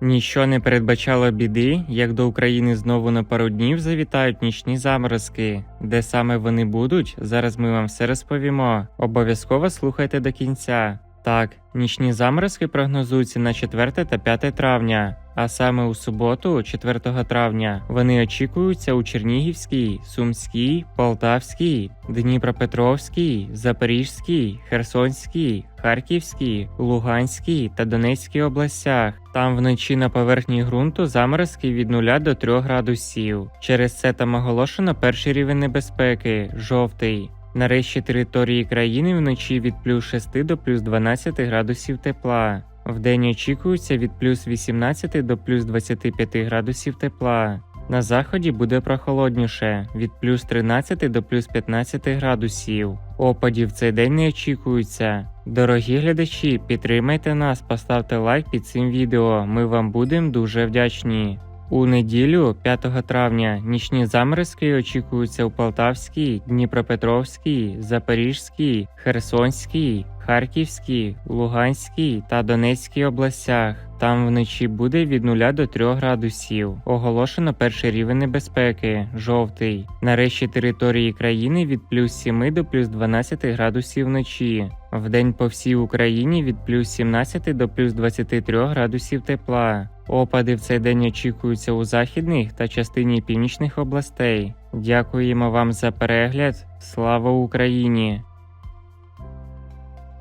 Ніщо не передбачало біди, як до України знову на пару днів завітають нічні заморозки. Де саме вони будуть, зараз ми вам все розповімо. Обов'язково слухайте до кінця. Так, нічні заморозки прогнозуються на 4 та 5 травня, а саме у суботу, 4 травня, вони очікуються у Чернігівській, Сумській, Полтавській, Дніпропетровській, Запорізькій, Херсонській, Харківській, Луганській та Донецькій областях. Там вночі на поверхні ґрунту заморозки від 0 до 3 градусів. Через це там оголошено перший рівень небезпеки жовтий. На решті території країни вночі від плюс 6 до плюс 12 градусів тепла. Вдень очікується від плюс 18 до плюс 25 градусів тепла. На заході буде прохолодніше від плюс 13 до плюс 15 градусів. Опадів цей день не очікується. Дорогі глядачі, підтримайте нас, поставте лайк під цим відео. Ми вам будемо дуже вдячні. У неділю, 5 травня, нічні заморозки очікуються у Полтавській, Дніпропетровській, Запорізькій, Херсонській, Харківській, Луганській та Донецькій областях. Там вночі буде від 0 до 3 градусів. Оголошено перший рівень небезпеки жовтий. На решті території країни від плюс 7 до плюс 12 градусів вночі. Вдень по всій Україні від плюс 17 до плюс 23 градусів тепла. Опади в цей день очікуються у західних та частині північних областей. Дякуємо вам за перегляд. Слава Україні!